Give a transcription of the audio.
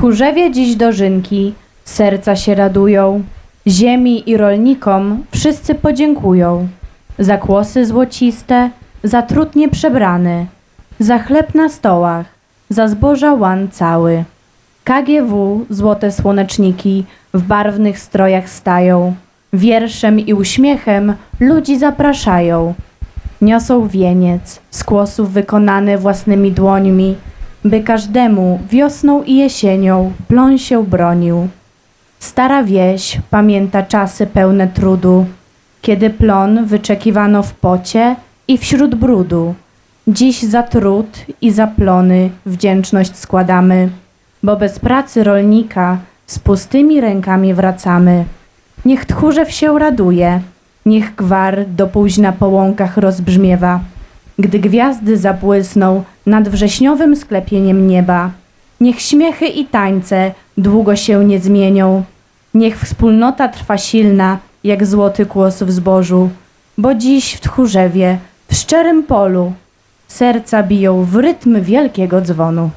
Tchórzewie dziś dożynki, serca się radują, ziemi i rolnikom wszyscy podziękują. Za kłosy złociste, za trud nieprzebrany, za chleb na stołach, za zboża łan cały. KGW, złote słoneczniki, w barwnych strojach stają, wierszem i uśmiechem ludzi zapraszają. Niosą wieniec, z kłosów wykonany własnymi dłońmi, by każdemu wiosną i jesienią plon się bronił. Stara wieś pamięta czasy pełne trudu, kiedy plon wyczekiwano w pocie i wśród brudu. Dziś za trud i za plony wdzięczność składamy, bo bez pracy rolnika z pustymi rękami wracamy. Niech tchórzew się raduje, niech gwar do późna po łąkach rozbrzmiewa, gdy gwiazdy zabłysną nad wrześniowym sklepieniem nieba. Niech śmiechy i tańce długo się nie zmienią, niech wspólnota trwa silna, jak złoty kłos w zbożu, bo dziś w tchórzewie, w szczerym polu, serca biją w rytm wielkiego dzwonu.